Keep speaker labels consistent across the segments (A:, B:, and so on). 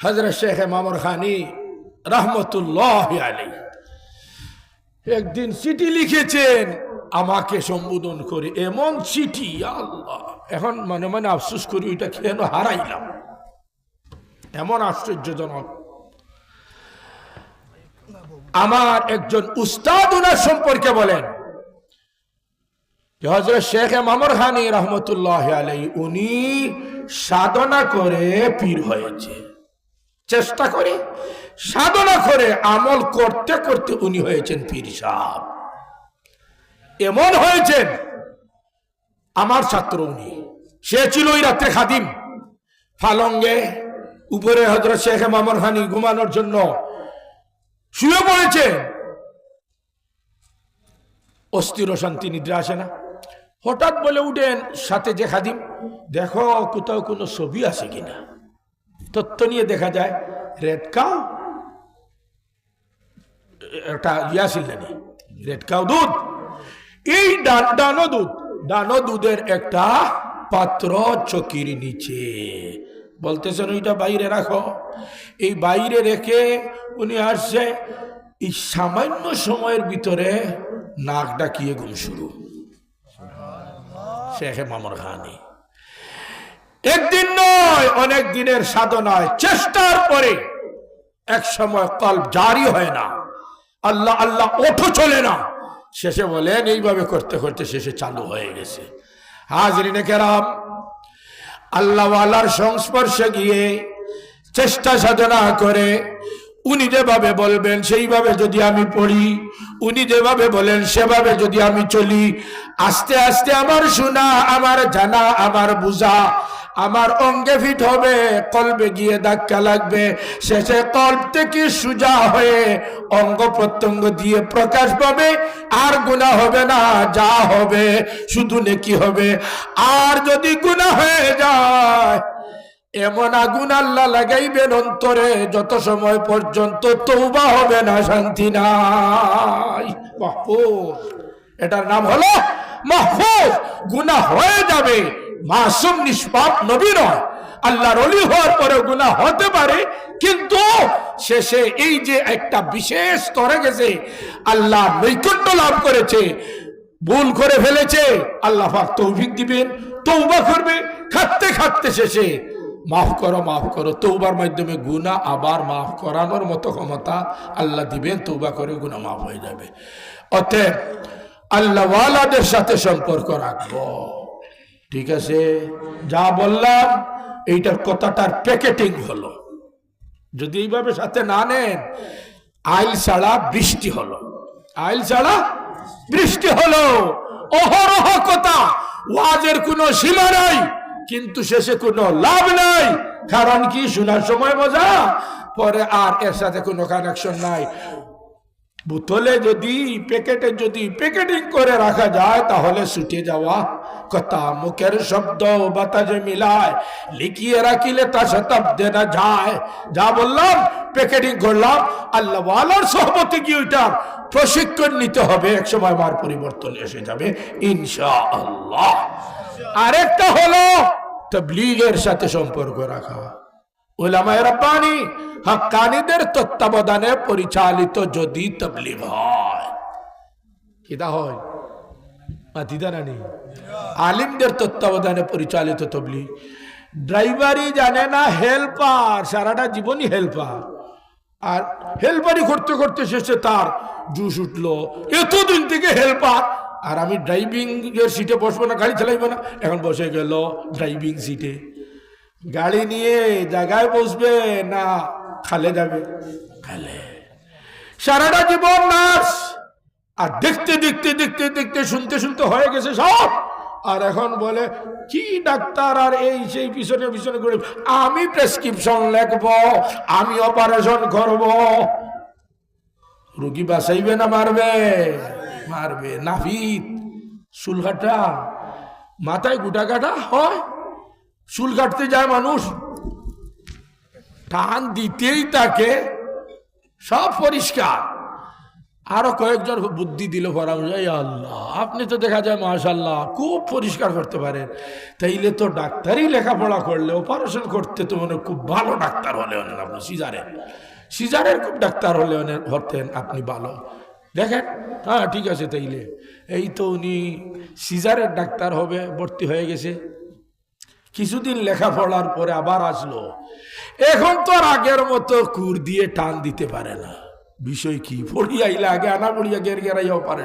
A: হজরত শেখ মামর খানি রহমতুল্লাহ আলী একদিন চিঠি লিখেছেন, আমাকে সম্বোধন করে এমন চিঠি আল্লাহ। এখন মনে মনে আফসোস করি, ওইটা কেন হারাইলাম? এমন আশ্চর্যজনক। আমার একজন উস্তাদ উনার সম্পর্কে বলেন হজরত শেখ মামর খানি রহমতুল্লাহ আলাই উনি সাধনা করে পীর হয়েছে। চেষ্টা করে, সাধনা করে, আমল করতে করতে উনি হয়েছেন পীর সাহ এমন হয়েছেন, আমার ছাত্র উনি, সে ছিল ওই রাত্রে খাদিম। ফালঙ্গে উপরে হজরত শেখ মামর খানি ঘুমানোর জন্য শুয়ে পড়েছে। অস্থির শান্তি নিদ্রা আসে না। হঠাৎ বলে উঠেন, সাথে যে খাদিম, দেখো কোথাও কোনো ছবি আছে কিনা? তথ্য নিয়ে দেখা যায়, রেড কাউ, একটা ইয়া ছিল রেড কাউ দুধ। এই ডান ডানো দুধ ডানো দুধের একটা পাত্র চকির নিচে। বলতেছেন ওইটা বাইরে রাখো। এই বাইরে রেখে উনি আসছে, এই সামান্য সময়ের ভিতরে নাক ডাকিয়ে ঘুম শুরু। শেখে মামর খানি। একদিন নয়, অনেক দিনের সাধনায় চেষ্টার পরে এক সময় কল জারি হয় না। আল্লাহ আল্লাহ ওঠো চলে না। শেষে বলেন, এইভাবে করতে করতে শেষে চালু হয়ে গেছে। হাজরিনে কেরাম, আল্লাহওয়ালার সংস্পর্শে গিয়ে চেষ্টা সাধনা করে উনি যেভাবে বলবেন, সেইভাবে যদি আমি পড়ি, উনি যেভাবে বলেন, সেভাবে যদি আমি চলি, আস্তে আস্তে আমার শোনা, আমার জানা, আমার বুঝা আমার অঙ্গে ফিট হবে, কলবে গিয়ে ধাক্কা লাগবে। শেষে কল্প থেকে সুজা হয়ে অঙ্গ প্রত্যঙ্গ দিয়ে প্রকাশ পাবে। আর গুণা হবে না, যা হবে শুধু নেকি হবে। আর যদি গুণা হয়ে যায়, এমন আগুন আল্লাহ লাগাইবেন অন্তরে, যত সময় পর্যন্ত তৌবা হবে না, শান্তি নাই। মাহফুজ। এটার নাম হলো মাহফুজ। গুনাহ হয়ে যাবে। মাসুম নিষ্পাপ নবী নয়। আল্লাহর অলি হওয়ার পরে গুনাহ হতে পারে, কিন্তু শেষে এই যে একটা বিশেষ স্তরে গেছে, আল্লাহ নৈকট্য লাভ করেছে, ভুল করে ফেলেছে, আল্লাহ তৌফিক দিবেন তৌবা করবে, খাটতে খাটতে শেষে মাফ করো মাফ করো তৌবার মাধ্যমে গুণা আবার মাফ করানোর মতো ক্ষমতা আল্লাহ দিবেন তৌবা করে গুণা মাফ হয়ে যাবে। অতএব আল্লাহওয়ালাদের সাথে সম্পর্ক রাখব। ঠিক আছে? যা বললাম, এইটার কথাটার প্যাকেটিং হলো। যদি এইভাবে সাথে না নেন, আইল ছাড়া বৃষ্টি হলো। আইল ছাড়া বৃষ্টি হলো। অহরহ কথা। ওয়াজের কোনো সীমা নাই, কিন্তু শেষে কোনো লাভ নাই। কারণ কি? শোনার সময় মজা পরে আর এর সাথে কোনো কানেকশন নাই। বোতলে যদি প্যাকেটে যদি প্যাকেটিং করে রাখা যায়, তাহলে ছুটে যাওয়া কথা মুখের শব্দ বাতাসে মিলায়, লিখিয়ে রাখিলে তা শতাব্দে না যায়। যা বললাম প্যাকেটিং করলাম, আল্লাহ আল্লাহর সহমতে কি ওইটার প্রশিক্ষণ নিতে হবে, এক সময় আমার পরিবর্তন এসে যাবে ইনশা আল্লাহ আরেকটা হলো, তবলিগের সাথে সম্পর্ক রাখা। ওলামায় রব্বানি হকানিদের তত্ত্বাবধানে পরিচালিত যদি তবলিগ হয়। কিতা হয়? মাতিদা নানি আলিমদের তত্ত্বাবধানে পরিচালিত তবলি ড্রাইভারই জানে না হেল্পার সারাটা জীবনই হেল্পার আর হেল্পারই করতে করতে শেষে তার জুস উঠল এতদিন থেকে হেল্পার আর আমি ড্রাইভিং এর সিটে বসবো না গাড়ি চালাইবো না এখন বসে গেল ড্রাইভিং সিটে গাড়ি নিয়ে জায়গায় বসবে না খালে যাবে খালে সারাটা জীবন নার্স আর দেখতে দেখতে দেখতে দেখতে, শুনতে শুনতে হয়ে গেছে সব। আর এখন বলে, কি ডাক্তার আর এই সেই পিছনে পিছনে করে আমি প্রেসক্রিপশন লিখব, আমি অপারেশন করব। রুগী বাঁচাইবে না, মারবে? মারবে। নাফিত চুল কাটা মাথায় গুটা কাটা হয়, চুল কাটতে যায় মানুষ। টান দিতেই তাকে সব পরিষ্কার। আরও কয়েকজন বুদ্ধি দিল এই আল্লাহ, আপনি তো দেখা যায় মাশাল্লাহ খুব পরিষ্কার করতে পারেন। তাইলে তো ডাক্তারই লেখাপড়া করলে অপারেশন করতে তো মনে খুব ভালো ডাক্তার হলে হলেন আপনি সিজারের সিজারের খুব ডাক্তার হলে হলেন হতেন আপনি ভালো। দেখেন হ্যাঁ ঠিক আছে তাইলে। এই তো উনি সিজারের ডাক্তার হবে, ভর্তি হয়ে গেছে। কিছুদিন লেখাপড়ার পরে আবার আসলো। এখন তো আর আগের মতো কুর দিয়ে টান দিতে পারে না। বিষয় কি পড়িয়াইলে আগে আনা পড়িয়া গের গেরাইও পারে।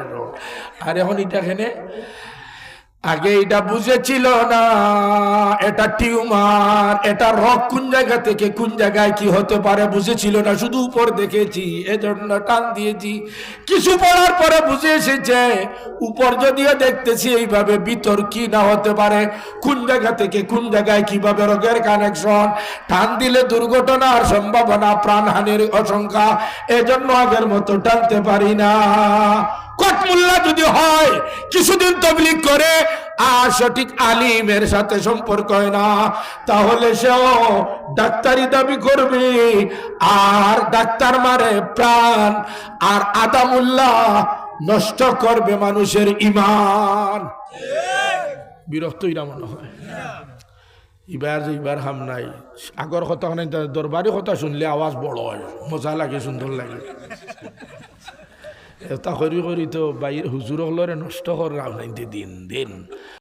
A: আর এখন এটা এখানে আগে এটা বুঝেছিল না, এটা টিউমার, এটা রক কোন জায়গা থেকে, কোন জায়গায় কি হতে পারে বুঝেছিল না, শুধু উপর দেখেছি, এজন্য টান দিয়েছি। কিছু পড়ার পরে বুঝে এসেছে, উপর যদিও দেখতেছি এইভাবে ভিতর কি না হতে পারে, কোন জায়গা থেকে, কোন জায়গায় কীভাবে রোগের কানেকশন টান দিলে দুর্ঘটনার সম্ভাবনা, প্রাণহানির আশঙ্কা, এজন্য আগের মতো টানতে পারি না। কটমুল্লা যদি হয়, কিছুদিন তবলিক করে, আর সঠিক আলিমের সাথে সম্পর্ক হয় না, তাহলে সেও ডাক্তারি দাবি করবে। আর ডাক্তার মারে প্রাণ, আর আদামুল্লাহ নষ্ট করবে মানুষের ইমান। বিরক্ত ইরা মনে হয়। এবার যে এবার হাম নাই। আগর কথা দরবারি কথা শুনলে আওয়াজ বড় হয়, মজা লাগে, সুন্দর লাগে। এটা করি করি তো বাইর হুজুর হলরে নষ্ট করার দিন দিন।